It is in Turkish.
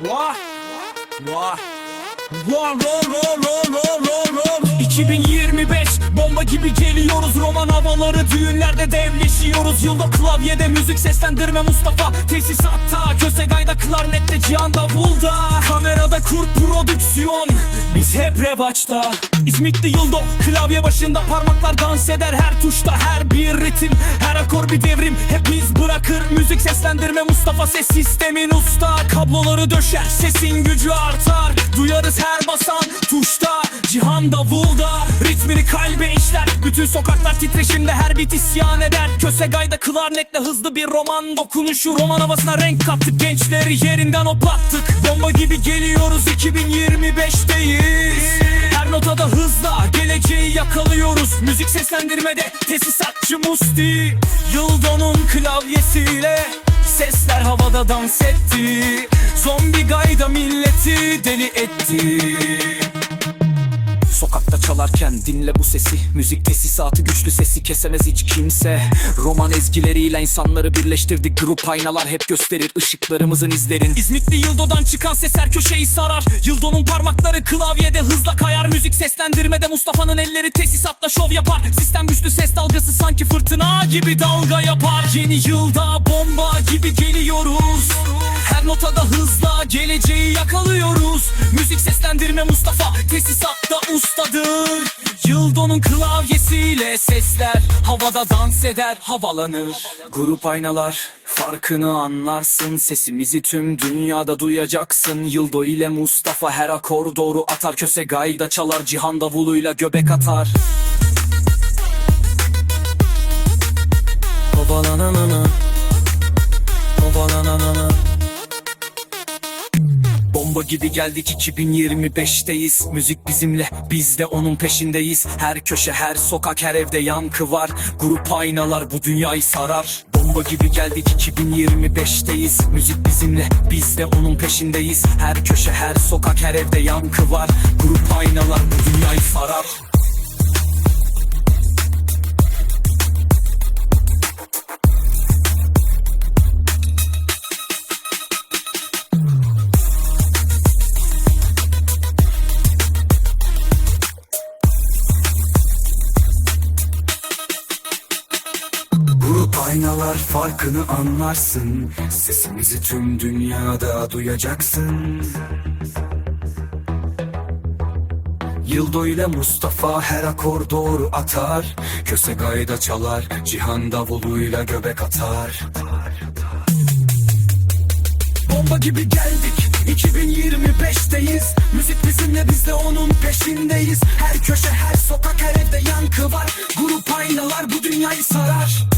Vah! Vah! Vah! Vah! Vah! Vah! Vah! Vah! Vah! 2025 bomba gibi geliyoruz roman havaları düğünlerde devleşiyoruz Yılda klavyede müzik seslendirme Mustafa Tesisatta Kösegay'da klarnette Cihan Davulda Kamerada kurt prodüksiyon Biz hep revaçta İzmitli Yıldo klavye başında parmaklar dans eder her tuşta her bir ritim Her akor bir devrim seslendirme Mustafa ses sistemin usta. Kabloları döşer sesin gücü artar. Duyarız her basan tuşta Cihan davulda. Ritmini kalbe işler Bütün sokaklar titreşimde. Her bit isyan eder Kösegay'da klarnetle hızlı bir roman. Dokunuşu Roman havasına renk kattık gençleri yerinden hoplattık. Bomba gibi geliyoruz 2025'teyiz Her notada hızla geleceği yakalıyoruz. Müzik seslendirmede tesisatçı Musti. Yıldon'un klavyesiyle Sesler havada dans etti. Zombi gayda milleti deli etti. Sokakta çalarken dinle bu sesi. Müzik tesisatı güçlü sesi kesemez hiç kimse. Roman ezgileriyle insanları birleştirdik. Grup aynalar hep gösterir ışıklarımızın izlerin. İzmitli Yıldo'dan çıkan ses her köşeyi sarar. Yıldo'nun parmakları klavyede hızla kayar. Müzik seslendirmede Mustafa'nın elleri tesisatla şov yapar. Sistem güçlü ses dalgası sanki fırtına gibi dalga yapar. Yeni yılda bomba seslendirme Mustafa tesisatta ustadır. Yıldon'un klavyesiyle sesler Havada dans eder havalanır. Grup aynalar farkını anlarsın Sesimizi tüm dünyada duyacaksın. Yıldo ile Mustafa her akor doğru atar Köse gayda çalar cihan davuluyla göbek atar. Havalananana Havalananana Bomba gibi geldik 2025'teyiz Müzik bizimle biz de onun peşindeyiz. Her köşe her sokak her evde yankı var. Grup aynalar bu dünyayı sarar. Bomba gibi geldik 2025'teyiz Müzik bizimle biz de onun peşindeyiz. Her köşe her sokak her evde yankı var. Grup aynalar bu dünyayı sarar aynalar farkını anlarsın. Sesimizi tüm dünyada duyacaksın. Yıldo ile Mustafa her akor doğru atar. Köse gayda çalar Cihan davuluyla göbek atar. Bomba gibi geldik 2025'teyiz Müzik bizimle biz de onun peşindeyiz. Her köşe her sokak her evde yankı var. Grup aynalar bu dünyayı sarar